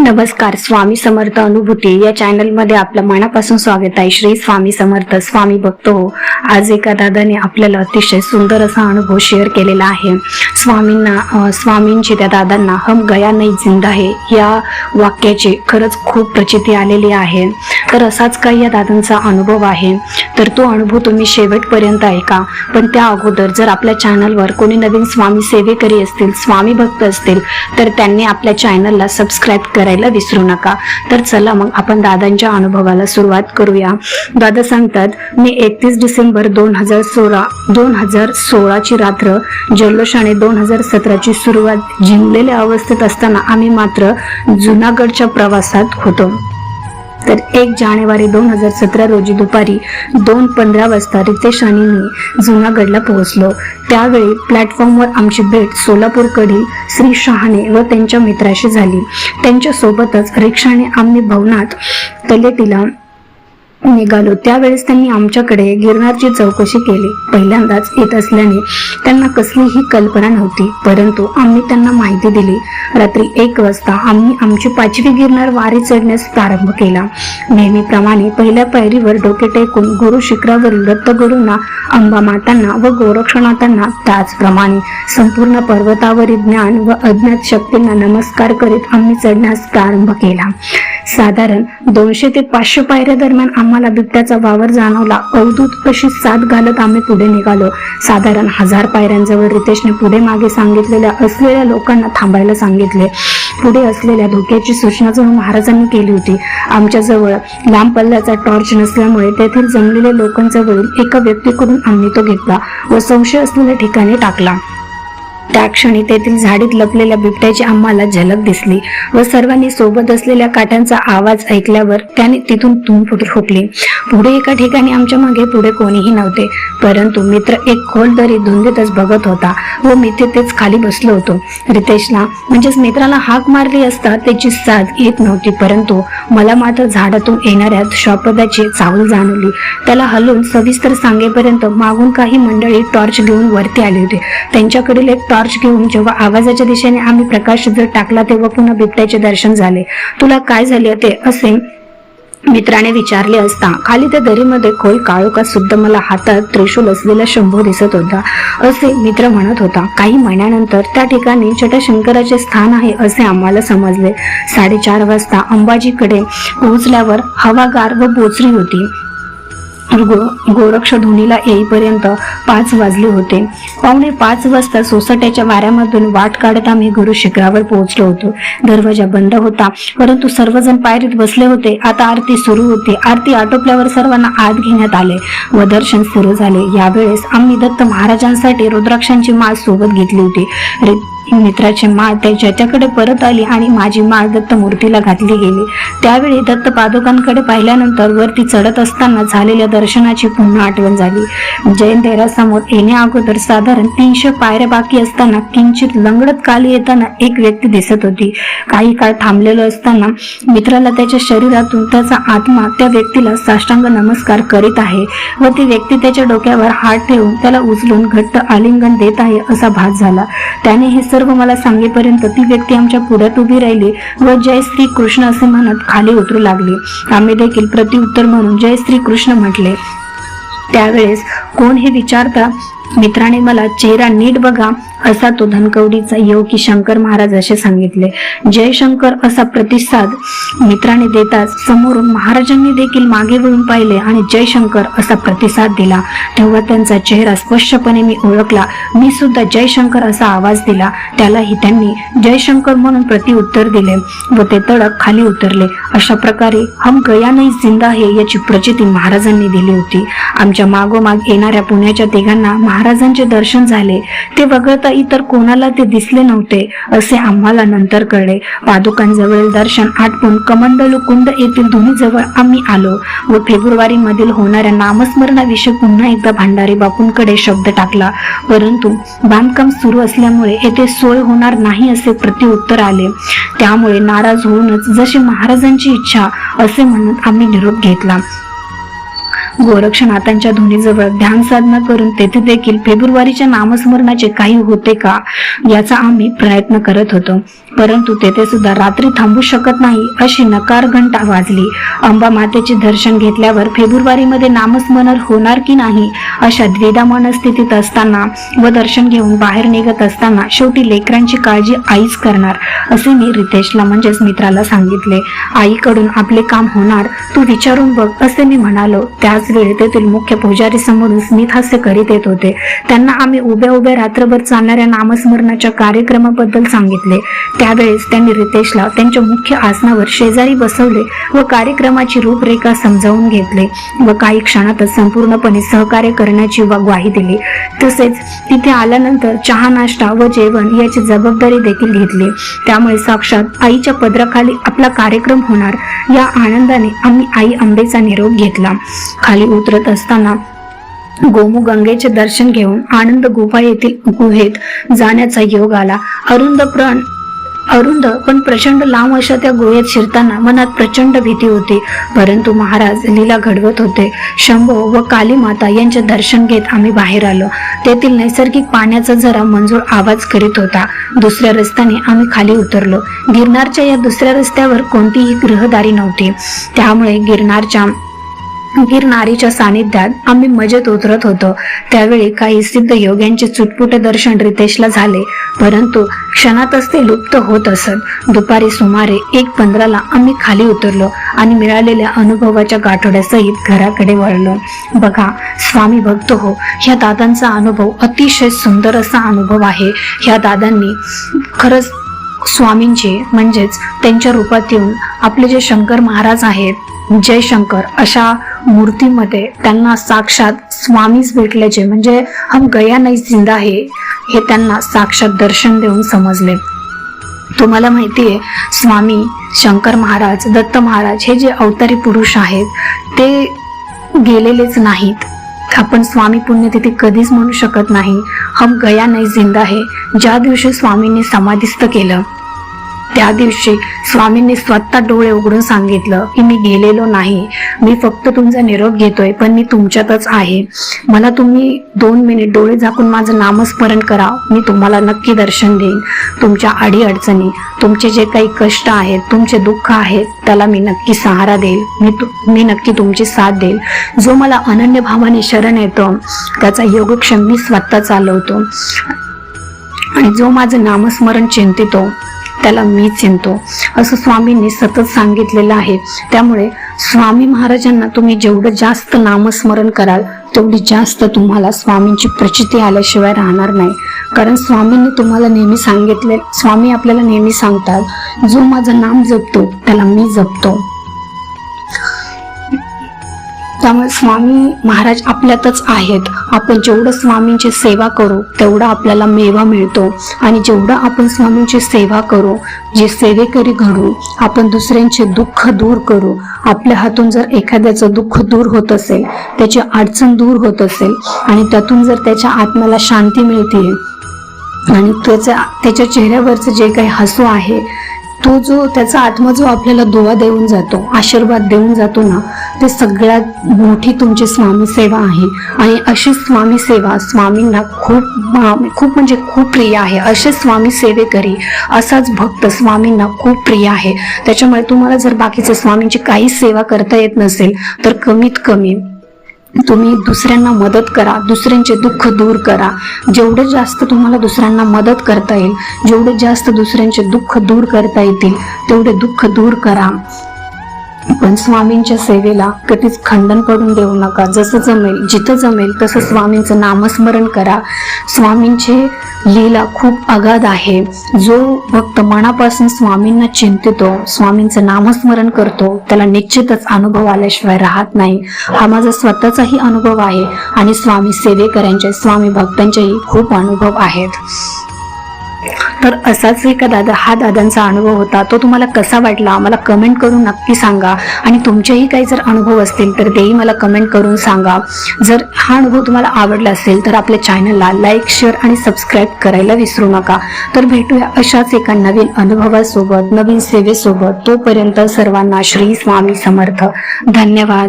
नमस्कार स्वामी समर्थ अनुभूती. या चॅनलमध्ये आपलं मनापासून स्वागत आहे. श्री स्वामी समर्थ स्वामी बघतो हो. आज एका दादाने आपल्याला अतिशय सुंदर असा अनुभव शेअर केलेला आहे. स्वामींना स्वामींची त्या दादांना हम गया नाही जिंदा है या वाक्याची खरंच खूप प्रचिती आलेली आहे. तर असाच काही या दादांचा अनुभव आहे. तर तो अनुभव तुम्ही शेवटपर्यंत ऐका. पण त्या अगोदर जर आपल्या चॅनलवर कोणी नवीन स्वामी सेवेकरी असतील स्वामी भक्त असतील तर त्यांनी आपल्या चॅनलला सबस्क्राईब करायला विसरू नका. तर चला मग आपण दादांच्या अनुभवाला सुरुवात करूया. दादा सांगतात मी एकतीस डिसेंबर दोन हजार सोळा दोन हजार सोळाची रात्र जल्लोषाने दोन हजार सतराची सुरुवात जिंकलेल्या अवस्थेत असताना आम्ही मात्र जुनागडच्या प्रवासात होतो. तर एक जानेवारी दोन हजार सतरा रोजी दुपारी दोन पंधरा वाजता रितेश आणि मी जुनागडला पोहोचलो. त्यावेळी प्लॅटफॉर्मवर आमची भेट सोलापूरकडील श्री शहाणे व त्यांच्या मित्राशी झाली. त्यांच्यासोबतच रिक्षाने आम्ही भवनात तलेटीला निघालो. त्यावेळेस त्यांनी आमच्याकडे गिरणारची चौकशी केली. पहिल्यांदाच येत असल्याने त्यांना कसलीही कल्पना नव्हती परंतु आम्ही त्यांना माहिती दिली. रात्री एक वाजता आम्ही आमची पाचवी गिरनार वारी चढण्यास प्रारंभ केला. नेहमीप्रमाणे पहिल्या पायरीवर डोके टेकून गुरु शिखरावरील दत्तगुरूंना अंबा मातांना व गोरक्षनाथांना त्याचप्रमाणे संपूर्ण पर्वतावरील ज्ञान व अज्ञात शक्तींना नमस्कार करीत आम्ही चढण्यास प्रारंभ केला. साधारण दोनशे ते पाचशे पायऱ्या दरम्यान आम्हाला बिबट्याचा वावर जाणवला. अवधूत अशी साथ घालत आम्ही पुढे निघालो. साधारण हजार पायऱ्यांजवळ रितेशने पुढे मागे सांगितलेल्या असलेल्या लोकांना थांबायला सांगितले. पुढे असलेल्या धोक्याची सूचना जणू महाराजांनी केली होती. आमच्याजवळ लांब पल्ल्याचा टॉर्च नसल्यामुळे तेथील जमलेल्या लोकांजवळील एका व्यक्तीकडून आम्ही तो घेतला व संशय असलेल्या ठिकाणी टाकला. त्या क्षणी तेथील झाडीत लपलेल्या बिबट्याची आम्हाला झलक दिसली व सर्वांनी सोबत असलेल्या काट्यांचा आवाज ऐकल्यावर त्याने तिथून धूम फुटली पुढे एका ठिकाणी आमच्या मागे पुढे कोणीही नव्हते परंतु मित्र एक खोल दरी धुंदीतच बघत होता व मी तिथेच खाली बसलो होतो. रितेशला म्हणजेच मित्राला हाक मारली असता त्याची साथ येत नव्हती परंतु मला मात्र झाडातून येणाऱ्या शॉपदाची चावल जाणवली. त्याला हलून सविस्तर सांगेपर्यंत मागून काही मंडळी टॉर्च घेऊन वरती आली होती. त्यांच्याकडील एक टॉर्च टॉर्च घेऊन जेव्हा आवाजाच्या दिशेने आम्ही प्रकाश जर टाकला तेव्हा पुन्हा बिबट्याचे दर्शन झाले. तुला काय झाले ते असे मित्राने विचारले असता खाली त्या दरीमध्ये खोल काळोखात सुद्धा मला हातात त्रिशूल असलेला शंभू दिसत होता. असे मित्र म्हणत होता काही महिन्यानंतर त्या ठिकाणी जटाशंकराचे स्थान आहे असे आम्हाला समजले. साडेचार वाजता अंबाजीकडे पोहोचल्यावर हवागार व बोचरी होती. गो गोरक्ष धोनीला येईपर्यंत पाच वाजले होते. पावणे पाच वाजता सोसाट्याच्या वाऱ्यामधून वाट काढत आम्ही गुरु शिखरावर पोहोचलो होतो. दरवाजा बंद होता परंतु सर्वजण पायरीत बसले होते. आता आरती सुरू होती. आरती आटोपल्यावर सर्वांना आत घेण्यात आले. व दर्शन सुरू झाले. यावेळेस आम्ही दत्त महाराजांसाठी रुद्राक्षांची माळ सोबत घेतली होती. मित्राची माळ त्याच्याकडे परत आली आणि माझी माळ दत्त मूर्तीला घातली गेली. त्यावेळी दत्त पादुकांकडे पाहिल्यानंतर वरती चढत असताना झालेल्या दर्शनाची पुन्हा आठवण झाली. जैन देरासमोर येण्या अगोदर साधारण तीनशे पायऱ्या बाकी असताना किंचित लंगडत खाली येताना एक व्यक्ती दिसत होती. काही काळ थांबलेलो असताना मित्राला त्याच्या शरीरातून त्याचा आत्मा त्या व्यक्तीला साष्टांग नमस्कार करीत आहे व ती व्यक्ती त्याच्या डोक्यावर हात ठेवून त्याला उचलून घट्ट आलिंगन देत आहे असा भास झाला. त्याने हे सर्व मला सांगेपर्यंत ती व्यक्ती आमच्या पुढ्यात उभी राहिली व जय श्री कृष्ण असे म्हणत खाली उतरू लागली. आम्ही देखील प्रत्युत्तर म्हणून जय श्री कृष्ण म्हटले. त्यावेळेस कोण हे विचारता? मित्राने मला चेहरा नीट बघा. असा तो धनकवडीचा योगी शंकर महाराज असे सांगितले. जय शंकर असा प्रतिसाद मित्राने देताच समोरून महाराजांनी देखील मागे वळून पाहिले आणि जय शंकर असा प्रतिसाद दिला. तेव्हा त्यांचा चेहरा स्पष्टपणे मी ओळखला. मी सुद्धा जय शंकर असा आवाज दिला. त्यालाही त्यांनी जय शंकर म्हणून प्रतिउत्तर दिले व ते तडक खाली उतरले. अशा प्रकारे हम गया नाही जिंदा आहे याची प्रचिती महाराजांनी दिली होती. आमच्या मागोमाग येणाऱ्या पुण्याच्या तिघांना महाराजांचे दर्शन झाले. ते वगळता आता इतर कोणाला ते दिसले नव्हते असे आम्हाला नंतर कळले. पादुकांजवळील दर्शन आटपून कमंडलू कुंड येथील धुनीजवळ आम्ही आलो व फेब्रुवारी मधील होणाऱ्या नामस्मरणाविषयी पुन्हा एकदा भांडारी बापूंकडे शब्द टाकला. परंतु बांधकाम सुरू असल्यामुळे येथे सोय होणार नाही असे प्रतिउत्तर आले. त्यामुळे नाराज होऊनच जशी महाराजांची इच्छा असे म्हणून आम्ही निरोप घेतला. गोरक्षनाथांच्या धुनीजवळ ध्यान साधना करून तेथे देखील फेब्रुवारीच्या नामस्मरणाचे काही होते का याचा आम्ही प्रयत्न करत होतो. परंतु तेथे सुद्धा रात्री थांबू शकत नाही अशी नकार घंटा वाजली. अंबा मातेचे दर्शन घेतल्यावर फेब्रुवारीमध्ये नामस्मरण होणार की नाही अशा द्विधा मनस्थितीत असताना व दर्शन घेऊन बाहेर निघत असताना शेवटी लेकरांची काळजी आईच करणार असे मी रितेशला म्हणजेच मित्राला सांगितले. आईकडून आपले काम होणार तू विचारून बघ असे मी म्हणालो. त्याच वेळी तेथील मुख्य पुजारी समोरून स्मित हास्य करीत येत होते. त्यांना आम्ही उभ्या उभ्या रात्रभर चालणाऱ्या नामस्मरणाच्या कार्यक्रमाबद्दल सांगितले. त्यावेळेस त्यांनी रितेशला त्यांच्या मुख्य आसनावर शेजारी बसवले व कार्यक्रमाची रूपरेखा समजावून घेतले व काही क्षणातच संपूर्णपणे सहकार्य करण्याची ग्वाही दिली. तसेच तिथे आल्यानंतर चहा नाश्ता व जेवण याची जबाबदारी देखील घेतली. त्यामुळे साक्षात आईच्या पदराखाली आपला कार्यक्रम होणार या आनंदाने आम्ही आई आंबेचा निरोप घेतला. खाली खाली उतरत असताना गोमू गंगेचे दर्शन घेऊन आनंद गुफा येथील गुहेत जाण्याचा योग आला. अरुंद प्रण अरुंद पण प्रचंड लांब अशा त्या गोयात शिरताना मनात प्रचंड भीती होती. परंतु महाराज लीला घडवत होते. शंभो व काली माता यांचे दर्शन घेत आम्ही बाहेर आलो. तेथील नैसर्गिक पाण्याचा जरा मंजूर आवाज करीत होता. दुसऱ्या रस्त्याने आम्ही खाली उतरलो. गिरनारच्या या दुसऱ्या रस्त्यावर कोणतीही ग्रहदारी नव्हती. त्यामुळे गिरनारच्या गिरनारीच्या सानिध्यात आम्ही मजेत उतरत होतो. त्यावेळी काही सिद्ध योग्यांचे चुटपुटे दर्शन रितेशला झाले. परंतु क्षणातच ते लुप्त होत असत. दुपारी सुमारे एक पंधराला आम्ही खाली उतरलो आणि मिळालेल्या अनुभवाच्या गाठोड्यासहित घराकडे वळलो. बघा स्वामी भक्त हो ह्या दादांचा अनुभव अतिशय सुंदर असा अनुभव आहे. ह्या दादांनी खरंच स्वामींचे म्हणजेच त्यांच्या रूपात येऊन आपले जे शंकर महाराज आहेत जय शंकर अशा मूर्तीमध्ये त्यांना साक्षात स्वामीच भेटल्याचे म्हणजे हम गया नाही जिंदा आहे हे त्यांना साक्षात दर्शन देऊन समजले. तुम्हाला माहिती आहे स्वामी शंकर महाराज दत्त महाराज हे जे अवतारी पुरुष आहेत ते गेलेलेच नाहीत. आपण स्वामी पुण्यतिथी कधीच म्हणू शकत नाही. हम गया नाही जिंदा आहे ज्या दिवशी स्वामींनी समाधिस्थ केलं त्या दिवशी स्वामींनी स्वतः डोळे उघडून सांगितलं की मी गेलेलो नाही. मी फक्त तुमचा निरोप घेतोय पण मी तुमच्यातच आहे. मला तुम्ही दोन मिनिट डोळे झाकून माझं नामस्मरण करा. मी तुम्हाला नक्की दर्शन देईन. तुमच्या अडीअडचणी तुमचे जे काही कष्ट आहेत तुमचे दुःख आहेत त्याला मी नक्की सहारा देईल. मी मी नक्की तुमची साथ देईल. जो मला अनन्य भावाने शरण येतो त्याचा योगक्षम मी स्वतः चालवतो. आणि जो माझं नामस्मरण चिंतितो त्याला मी चिंतो. असं स्वामींनी सतत सांगितलेलं आहे. त्यामुळे स्वामी महाराजांना तुम्ही जेवढं जास्त नामस्मरण कराल तेवढी जास्त तुम्हाला स्वामींची प्रचिती आल्याशिवाय राहणार नाही. कारण स्वामींनी तुम्हाला नेहमी सांगितले स्वामी आपल्याला नेहमी सांगतात जो माझं नाम जपतो त्याला मी जपतो. त्यामुळे स्वामी महाराज आपल्यातच आहेत. आपण जेवढं स्वामींची सेवा करू तेवढा आपल्याला मेवा मिळतो. आणि जेवढं आपण स्वामींची सेवा करू जे सेवेकरी घडू आपण दुसऱ्यांचे दुःख दूर करू. आपल्या हातून जर एखाद्याचं दुःख दूर होत असेल त्याची अडचण दूर होत असेल आणि त्यातून जर त्याच्या आत्म्याला शांती मिळते आणि त्याच्या त्याच्या चेहऱ्यावरचं जे काही हसू आहे तो जो त्याचा आत्मा जो आपल्याला दुवा देऊन जातो आशीर्वाद देऊन जातो ना ते सगळ्यात मोठी तुमची स्वामी सेवा आहे. आणि अशी स्वामी सेवा स्वामींना खूप खूप म्हणजे खूप प्रिय आहे. असे स्वामी सेवेकरी असाच भक्त स्वामींना खूप प्रिय आहे. त्याच्यामुळे तुम्हाला जर बाकीचे स्वामींची काही सेवा करता येत नसेल तर कमीत कमी तुम्ही दुसऱ्यांना मदत करा दुसऱ्यांचे दुःख दूर करा. जेवढं जास्त तुम्हाला दुसऱ्यांना मदत करता येईल जेवढे जास्त दुसऱ्यांचे दुःख दूर करता येतील तेवढे दुःख दूर करा. पण स्वामींच्या सेवेला कधीच खंडन पडून देऊ नका. जसं जमेल जिथं जमेल तसं स्वामींचं नामस्मरण करा. स्वामींचे लीला खूप अगाध आहे. जो भक्त मनापासून स्वामींना चिंतितो स्वामींचं नामस्मरण करतो त्याला निश्चितच अनुभव आल्याशिवाय राहत नाही. हा माझा स्वतःचाही अनुभव आहे आणि स्वामी सेवेकऱ्यांचे स्वामी भक्तांचेही खूप अनुभव आहेत. तर असाच एका दादा हा दादांचा अनुभव होता. तो तुम्हाला कसा वाटला? मला कमेंट करून नक्की सांगा. आणि तुमचेही काही जर अनुभव असतील तर तेही मला कमेंट करून सांगा. जर हा अनुभव तुम्हाला आवडला असेल तर आपल्या चॅनलला लाईक शेअर आणि सबस्क्राईब करायला विसरू नका. तर भेटूया अशाच एका नवीन अनुभवासोबत नवीन सेवेसोबत. तोपर्यंत सर्वांना श्री स्वामी समर्थ. धन्यवाद.